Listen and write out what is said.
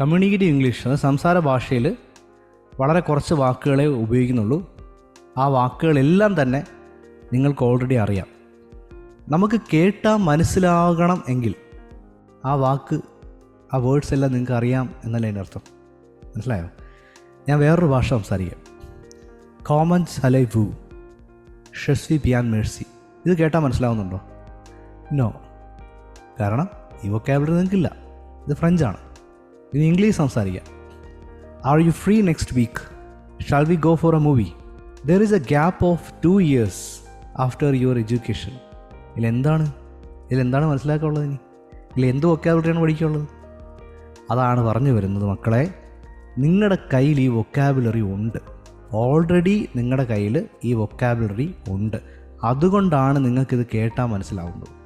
Communicative English അത് സംസാര ഭാഷയിൽ വളരെ കുറച്ച് വാക്കുകളെ ഉപയോഗിക്കുന്നുള്ളൂ. ആ വാക്കുകളെല്ലാം തന്നെ നിങ്ങൾക്ക് ഓൾറെഡി അറിയാം. നമുക്ക് കേട്ടാൽ മനസ്സിലാകണം എങ്കിൽ ആ വാക്ക് ആ വേർഡ്സ് എല്ലാം നിങ്ങൾക്ക് അറിയാം എന്നല്ല എന്റെ അർത്ഥം? മനസ്സിലായോ? ഞാൻ വേറൊരു ഭാഷ സംസാരിക്കാം. കോമൻ സലൈ വു ഷെസ്വി പിയാൻ മേഴ്സി ഇത് കേട്ടാൽ മനസ്സിലാവുന്നുണ്ടോ? നോ കാരണം ഈ വൊക്കാബിലറി നിങ്ങൾക്കില്ല ഇത് ഫ്രഞ്ചാണ് ഇനി ഇംഗ്ലീഷ് സംസാരിക്കാം. Are you free next week shall we go for a movie there is a gap of two years after your education ഇതിലെന്താണ്? ഇതിലെന്താണ് മനസ്സിലാക്കാനുള്ളത് ഇനി? ഇതിൽ എന്ത് വൊക്കാബിലിറ്റിയാണ് പഠിക്കാനുള്ളത്? അതാണ് പറഞ്ഞു വരുന്നത് മക്കളെ. നിങ്ങളുടെ കയ്യിൽ ഈ വൊക്കാബുലറി ഉണ്ട്. ഓൾറെഡി നിങ്ങളുടെ കയ്യിൽ ഈ വൊക്കാബുലറി ഉണ്ട്. അതുകൊണ്ടാണ് നിങ്ങൾക്കിത് കേട്ടാൽ മനസ്സിലാവുന്നത്.